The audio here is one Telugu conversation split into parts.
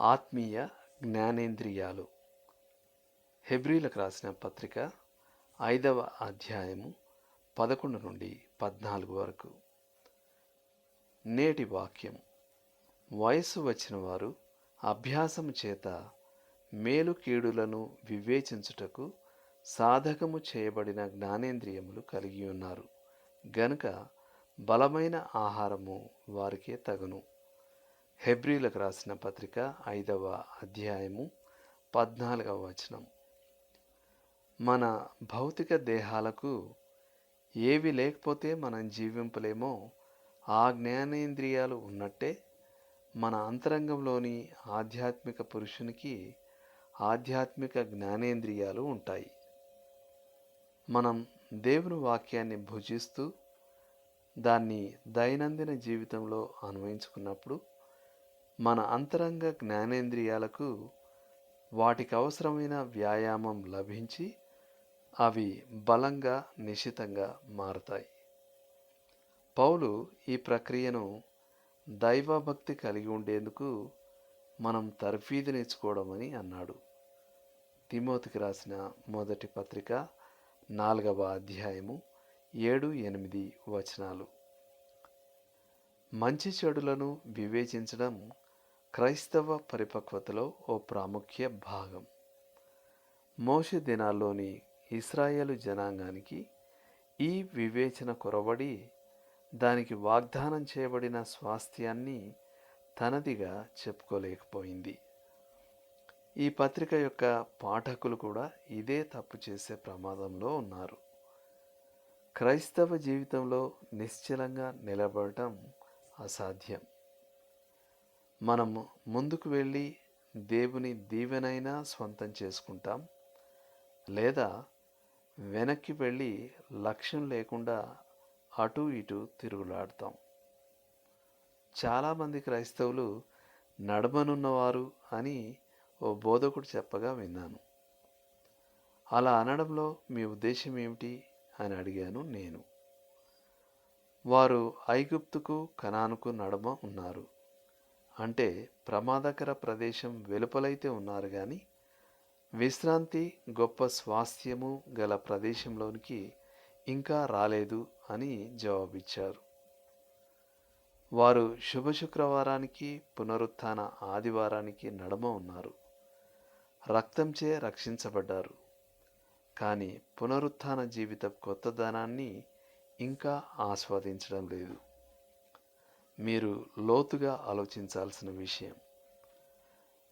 ఆత్మీయ జ్ఞానేంద్రియాలు. హెబ్రిలకు రాసిన పత్రిక ఐదవ అధ్యాయము పదకొండు నుండి పద్నాలుగు వరకు. నేటి వాక్యం. వయస్సు వచ్చిన వారు అభ్యాసము చేత మేలు కీడులను వివేచించుటకు సాధకము చేయబడిన జ్ఞానేంద్రియములు కలిగి ఉన్నారు. గనుక బలమైన ఆహారము వారికే తగును. హెబ్రీలకు రాసిన పత్రిక ఐదవ అధ్యాయము పద్నాలుగవ వచనం. మన భౌతిక దేహాలకు ఏవి లేకపోతే మనం జీవింపలేమో ఆ జ్ఞానేంద్రియాలు ఉన్నట్టే మన అంతరంగంలోని ఆధ్యాత్మిక పురుషునికి ఆధ్యాత్మిక జ్ఞానేంద్రియాలు ఉంటాయి. మనం దేవుని వాక్యాన్ని భుజిస్తూ దాన్ని దైనందిన జీవితంలో అన్వయించుకున్నప్పుడు మన అంతరంగ జ్ఞానేంద్రియాలకు వాటికి అవసరమైన వ్యాయామం లభించి అవి బలంగా నిశితంగా మారతాయి. పౌలు ఈ ప్రక్రియను దైవభక్తి కలిగి ఉండేందుకు మనం తర్ఫీదునిచ్చుకోవడమని అన్నాడు. తిమోతికి రాసిన మొదటి పత్రిక నాలుగవ అధ్యాయము ఏడు ఎనిమిది వచనాలు. మంచి చెడులను వివేచించడం క్రైస్తవ పరిపక్వతలో ఓ ప్రాముఖ్య భాగం. మోష దినాల్లోని ఇస్రాయేలు జనాంగానికి ఈ వివేచన కొరబడి దానికి వాగ్దానం చేయబడిన స్వాస్థ్యాన్ని తనదిగా చెప్పుకోలేకపోయింది. ఈ పత్రిక యొక్క పాఠకులు కూడా ఇదే తప్పు చేసే ప్రమాదంలో ఉన్నారు. క్రైస్తవ జీవితంలో నిశ్చలంగా నిలబడటం అసాధ్యం. మనం ముందుకు వెళ్ళి దేవుని దీవెనైనా స్వంతం చేసుకుంటాం. లేదా వెనక్కి వెళ్ళి లక్ష్యం లేకుండా అటు ఇటు తిరుగులాడతాం. చాలామంది క్రైస్తవులు నడమనున్నవారు అని ఓ బోధకుడు చెప్పగా విన్నాను. అలా అనడంలో మీ ఉద్దేశం ఏమిటి అని అడిగాను నేను. వారు ఐగుప్తుకు కనానుకు నడమ ఉన్నారు. అంటే ప్రమాదకర ప్రదేశం వెలుపలైతే ఉన్నారు కానీ విశ్రాంతి గొప్ప స్వాస్థ్యము గల ప్రదేశంలోనికి ఇంకా రాలేదు అని జవాబిచ్చారు. వారు శుభ శుక్రవారానికి పునరుత్థాన ఆదివారానికి నడమ ఉన్నారు. రక్తంచే రక్షించబడ్డారు. కానీ పునరుత్థాన జీవిత కొత్తదనాన్ని ఇంకా ఆస్వాదించడం లేదు. మీరు లోతుగా ఆలోచించాల్సిన విషయం.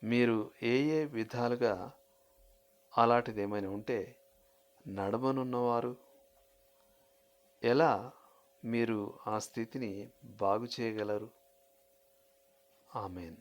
మీరు ఏ ఏ విధాలుగా అలాంటిది ఏమైనా ఉంటే నడమనున్నవారు ఎలా మీరు ఆ స్థితిని బాగు చేయగలరు? ఆమెన్.